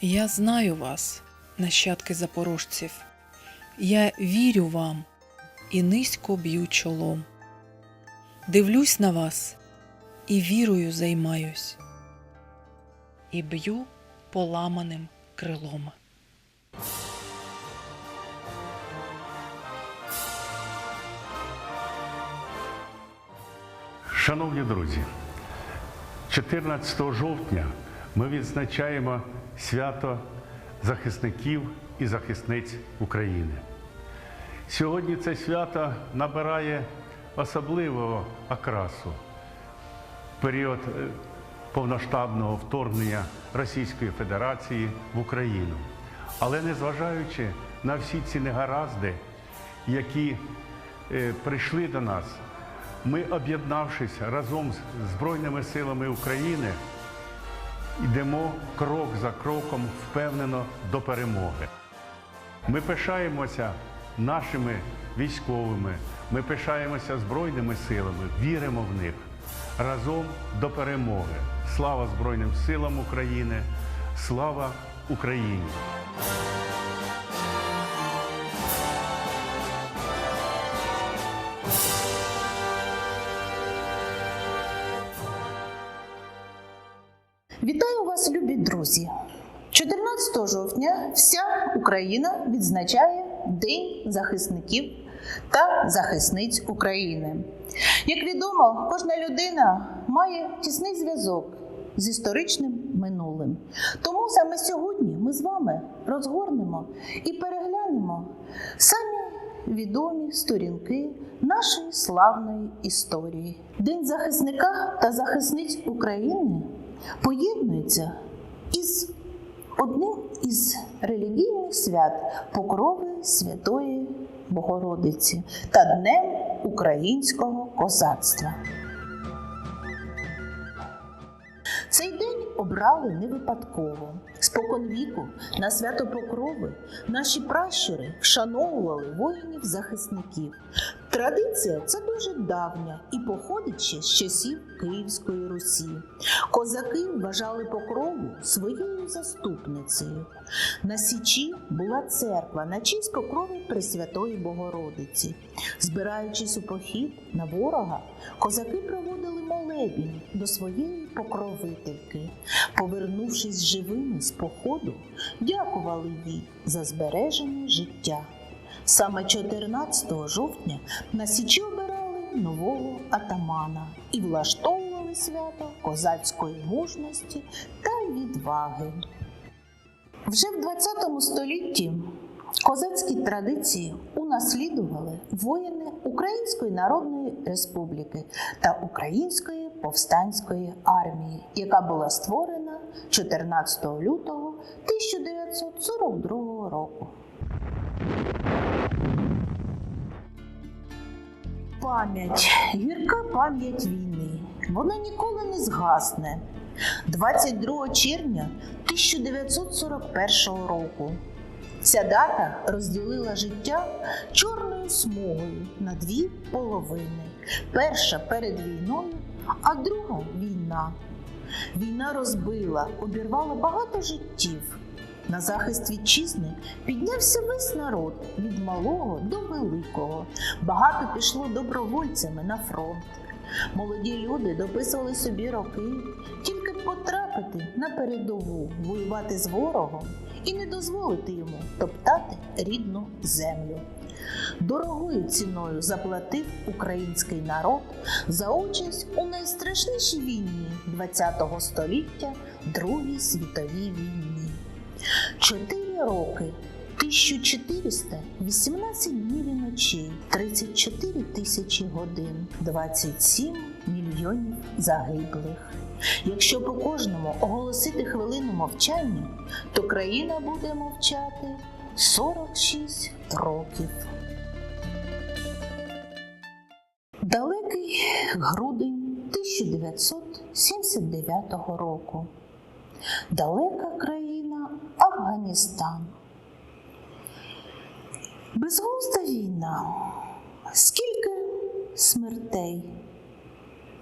Я знаю вас, нащадки запорожців. Я вірю вам і низько б'ю чолом. Дивлюсь на вас і вірою займаюсь, і б'ю поламаним крилом. Шановні друзі, 14 жовтня ми відзначаємо свято захисників і захисниць України. Сьогодні це свято набирає особливого окрасу в період е, повноштабного вторгнення Російської Федерації в Україну. Але незважаючи на всі ці негаразди, які е, прийшли до нас, ми, об'єднавшись разом з Збройними силами України, йдемо крок за кроком впевнено до перемоги. Ми пишаємося нашими військовими, ми пишаємося Збройними силами, віримо в них разом до перемоги. Слава Збройним силам України! Слава Україні! Вітаю вас, любі друзі! 14 жовтня вся Україна відзначає День захисників та захисниць України. Як відомо, кожна людина має тісний зв'язок з історичним минулим. Тому саме сьогодні ми з вами розгорнемо і переглянемо самі відомі сторінки нашої славної історії. День захисника та захисниць України поєднується із одним із релігійних свят Покрови Святої Богородиці та Днем українського козацтва. Цей день обрали не випадково. Споконвіку на свято Покрови наші пращури вшановували воїнів-захисників. Традиція ця дуже давня і походить ще з часів Київської Русі. Козаки вважали покрову своєю заступницею. На Січі була церква на честь покрови Пресвятої Богородиці. Збираючись у похід на ворога, козаки проводили молебні до своєї покровительки. Повернувшись живими з походу, дякували їй за збережене життя. Саме 14 жовтня на Січі обирали нового атамана і влаштовували свято козацької мужності та відваги. Вже в 20 столітті козацькі традиції унаслідували воїни Української Народної Республіки та Української повстанської армії, яка була створена 14 лютого 1942 року. Пам'ять, гірка пам'ять війни. Вона ніколи не згасне. 22 червня 1941 року. Ця дата розділила життя чорною смугою на дві половини. Перша перед війною, а друга війна. Війна розбила, обірвала багато життів. На захист вітчизни піднявся весь народ від малого до великого. Багато пішло добровольцями на фронт. Молоді люди дописували собі роки, тільки потрапити на передову, воювати з ворогом і не дозволити йому топтати рідну землю. Дорогою ціною заплатив український народ за участь у найстрашнішій війні ХХ століття Другій світовій війні. Чотири роки, 1418 днів і ночей, 34 тисячі годин, 27 мільйонів загиблих. Якщо по кожному оголосити хвилину мовчання, то країна буде мовчати 46 років. Далекий грудень 1979 року. Далека країна Афганістан. Безглузда війна. Скільки смертей,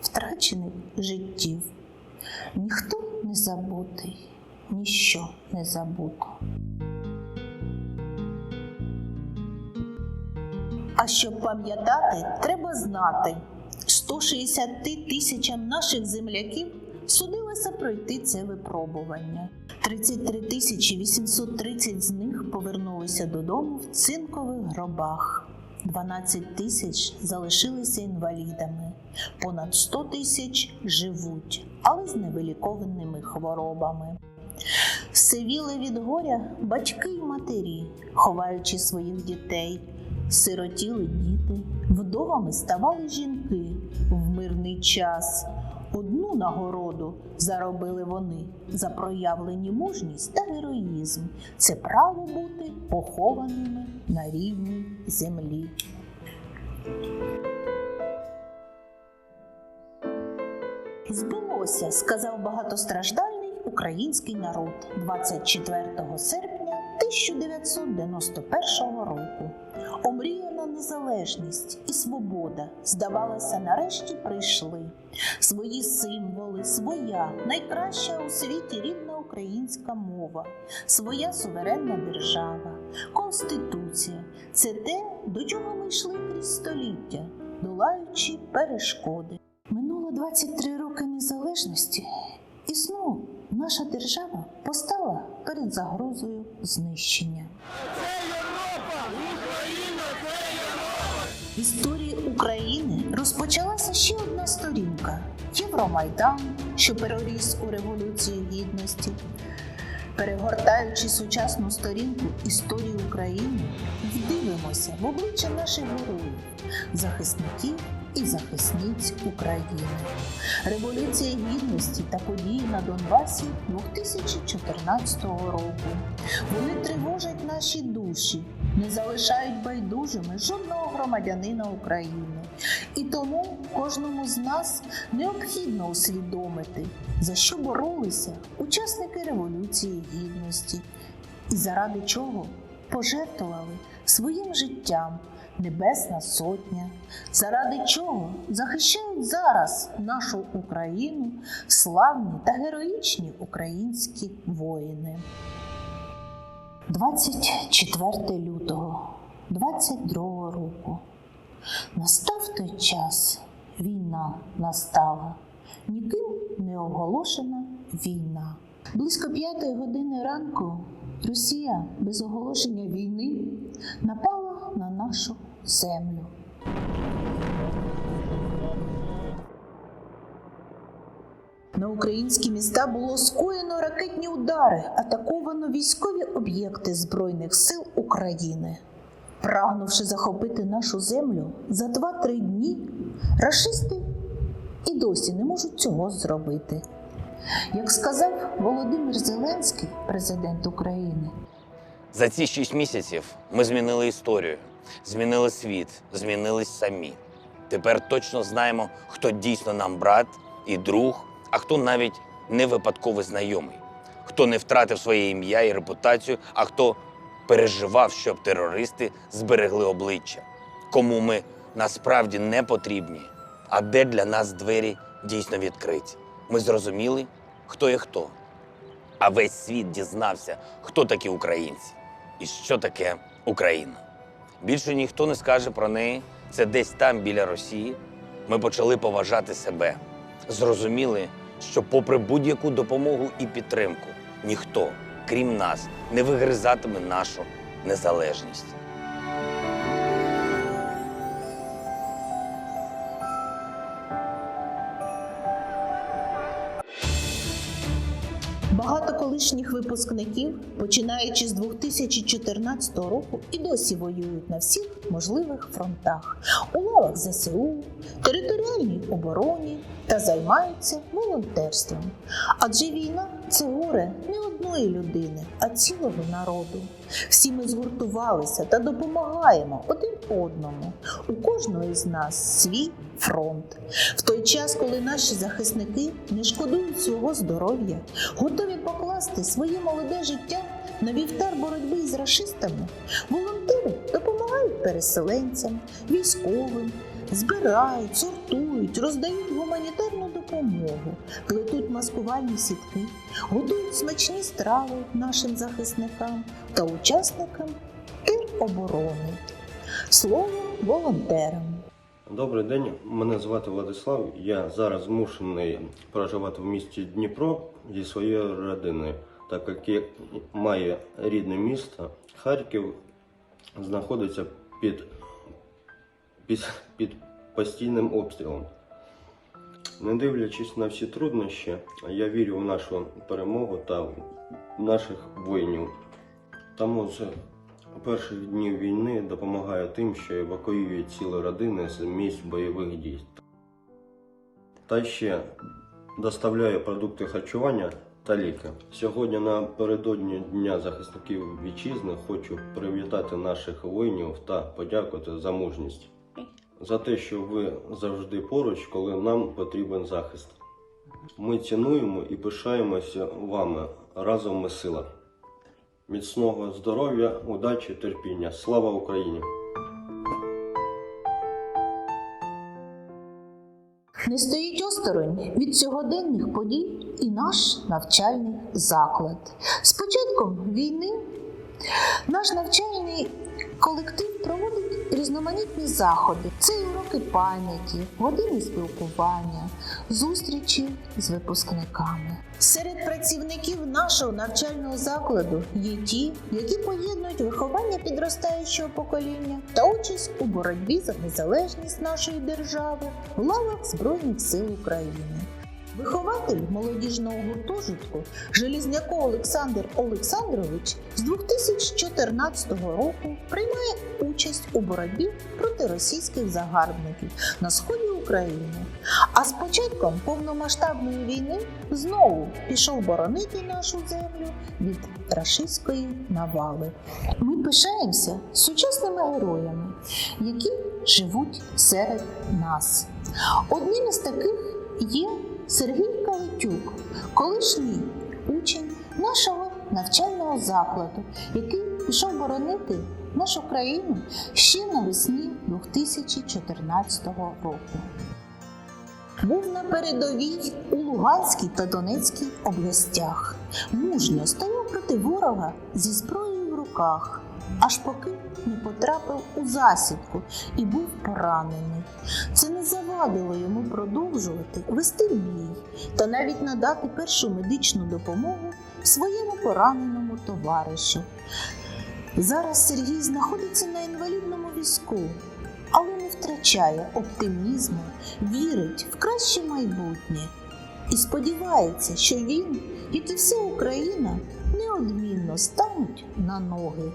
втрачених життів, ніхто не забутий. ніщо не забуто. А щоб пам'ятати, треба знати, 160 тисячам наших земляків судилося пройти це випробування. 33 тисячі 830 з них повернулися додому в цинкових гробах. 12 тисяч залишилися інвалідами, понад 100 тисяч живуть, але з невилікованими хворобами. Сивіли від горя батьки й матері, ховаючи своїх дітей, сиротіли діти, вдовами ставали жінки в мирний час. Одну нагороду заробили вони за проявлені мужність та героїзм. Це право бути похованими на рідній землі. Збулося, сказав багатостраждальний український народ 24 серпня 1991 року. Омріяна незалежність і свобода, здавалося, нарешті прийшли. Свої символи, своя найкраща у світі рідна українська мова, своя суверенна держава, конституція це те, до чого ми йшли крізь століття, долаючи перешкоди. Минуло 23 роки незалежності, і знову наша держава постала перед загрозою знищення. В історії України розпочалася ще одна сторінка Євромайдан, що переріс у Революцію Гідності. Перегортаючи сучасну сторінку історії України, вдивимося в обличчя наших героїв, захисників і захисниць України. Революція гідності та події на Донбасі 2014 року. Вони тривожать наші душі, не залишають байдужими жодного громадянина України. І тому кожному з нас необхідно усвідомити, за що боролися учасники Революції Гідності і заради чого пожертвували своїм життям Небесна Сотня, заради чого захищають зараз нашу Україну славні та героїчні українські воїни. 24 лютого 22 року. Настав той час, війна настала, ніким не оголошена війна. Близько п'ятої години ранку Росія без оголошення війни напала на нашу землю. На українські міста було скоєно ракетні удари, атаковано військові об'єкти Збройних сил України. Прагнувши захопити нашу землю за 2-3 дні, рашисти і досі не можуть цього зробити. Як сказав Володимир Зеленський, президент України, За ці шість місяців ми змінили історію, змінили світ, змінились самі. Тепер точно знаємо, хто дійсно нам брат і друг, а хто навіть не випадковий знайомий, хто не втратив своє ім'я і репутацію, а хто переживав, щоб терористи зберегли обличчя, кому ми насправді не потрібні, а де для нас двері дійсно відкриті. Ми зрозуміли, хто є хто. А весь світ дізнався, хто такі українці і що таке Україна. Більше ніхто не скаже про неї. Це десь там, біля Росії. Ми почали поважати себе. Зрозуміли, що, попри будь-яку допомогу і підтримку, ніхто, крім нас, не вигризатиме нашу незалежність. Багато колишніх випускників, починаючи з 2014 року, і досі воюють на всіх можливих фронтах у лавах ЗСУ, територіальній обороні та займаються волонтерством. Адже війна це горе не одної людини, а цілого народу. Всі ми згуртувалися та допомагаємо один одному. У кожного із нас свій фронт. В той час, коли наші захисники не шкодують свого здоров'я, готові покласти своє молоде життя на вівтар боротьби із рашистами, волонтери допомагають переселенцям, військовим, збирають, сортують, роздають гуманітарну допомогу, плетуть маскувальні сітки, готують смачні страви нашим захисникам та учасникам тероборони. Слово волонтерам. Добрий день, мене звати Владислав. Я зараз змушений проживати в місті Дніпро зі своєю родиною, так як я маю рідне місто. Харків знаходиться під, під, під постійним обстрілом. Не дивлячись на всі труднощі, я вірю в нашу перемогу та наших воїнів. Тому з перших днів війни допомагаю тим, що евакуює цілі родини з місць бойових дій. Та ще доставляю продукти харчування та ліки. Сьогодні напередодні Дня захисників вітчизни хочу привітати наших воїнів та подякувати за мужність. За те, що ви завжди поруч, коли нам потрібен захист. Ми цінуємо і пишаємося вами. Разом ми сила. Міцного здоров'я, удачі, терпіння. Слава Україні! Не стоїть осторонь від сьогоденних подій і наш навчальний заклад. З початком війни наш навчальний колектив проводить різноманітні заходи. Уроки пам'яті, години спілкування, зустрічі з випускниками. Серед працівників нашого навчального закладу є ті, які поєднують виховання підростаючого покоління та участь у боротьбі за незалежність нашої держави в лавах Збройних сил України. Вихователь молодіжного гуртожитку Желізняко Олександр Олександрович з 2014 року приймає участь у боротьбі проти російських загарбників на сході України. А з початком повномасштабної війни знову пішов боронити нашу землю від рашистської навали. Ми пишаємося сучасними героями, які живуть серед нас. Одним із таких є Сергій Калитюк, колишній учень нашого навчального закладу, який пішов боронити нашу країну ще навесні 2014 року. Був на передовій у Луганській та Донецькій областях. Мужньо стояв проти ворога зі зброєю в руках, аж поки не потрапив у засідку і був поранений. Це не завадило йому продовжувати вести бій та навіть надати першу медичну допомогу своєму пораненому товаришу. Зараз Сергій знаходиться на інвалідному візку, але не втрачає оптимізму, вірить в краще майбутнє і сподівається, що він, як і вся Україна, неодмінно стануть на ноги.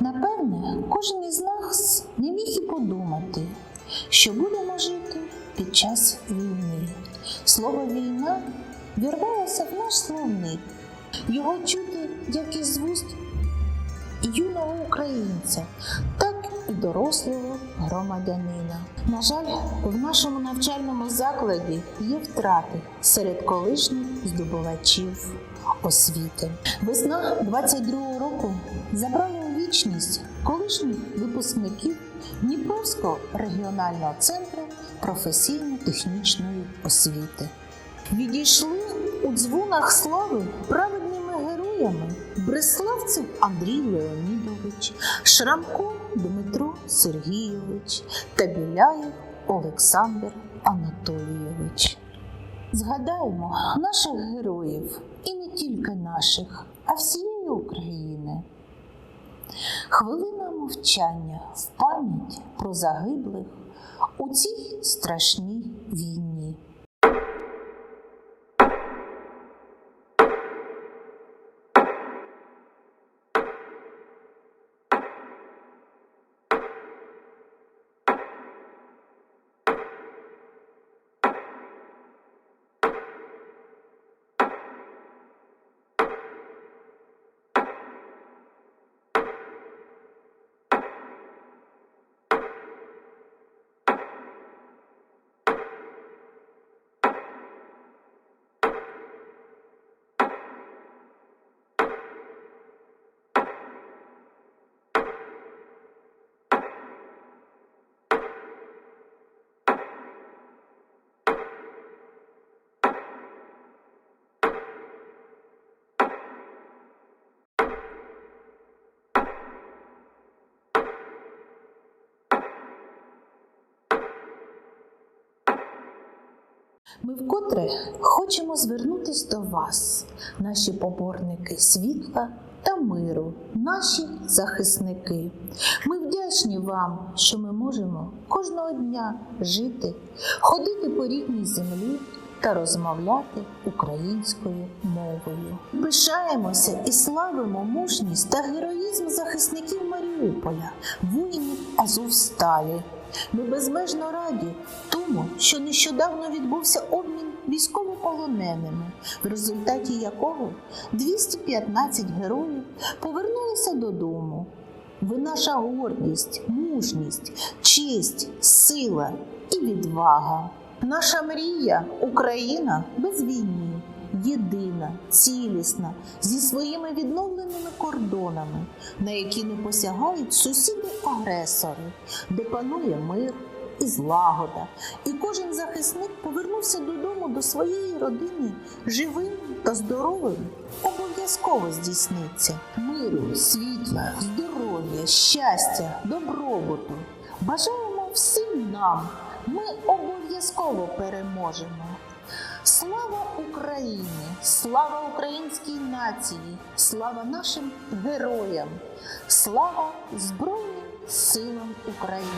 Напевне, кожен із нас не міг і подумати, що будемо жити під час війни. Слово війна вірвалося в наш словник. Його чути як із вуст юного українця, так і дорослого громадянина. На жаль, в нашому навчальному закладі є втрати серед колишніх здобувачів освіти. Весна 22-го року забрала вічність колишніх випускників Дніпровського регіонального центру професійно-технічної освіти. Відійшли у дзвонах слави праведними героями Бреславцев Андрій Леонідович, Шрамко Дмитро Сергійович та Біляєв Олександр Анатолійович. Згадаємо наших героїв і не тільки наших, а всієї України. Хвилина мовчання в пам'ять про загиблих у цій страшній війні. Ми вкотре хочемо звернутись до вас, наші поборники світла та миру, наші захисники. Ми вдячні вам, що ми можемо кожного дня жити, ходити по рідній землі та розмовляти українською мовою. Пишаємося і славимо мужність та героїзм захисників Маріуполя, воїнів Азовсталі. Ми безмежно раді тому, що нещодавно відбувся обмін військовополоненими, в результаті якого 215 героїв повернулися додому. Ви наша гордість, мужність, честь, сила і відвага. Наша мрія Україна без війни, єдина, цілісна, зі своїми відновленими кордонами, на які не посягають сусіди-агресори, де панує мир і злагода, і кожен захисник повернувся додому до своєї родини живим та здоровим. Обов'язково здійсниться миру, світла, здоров'я, щастя, добробуту. Бажаємо всім нам. Ми обов'язково переможемо. Слава Україні! Слава українській нації! Слава нашим героям! Слава Збройним силам України!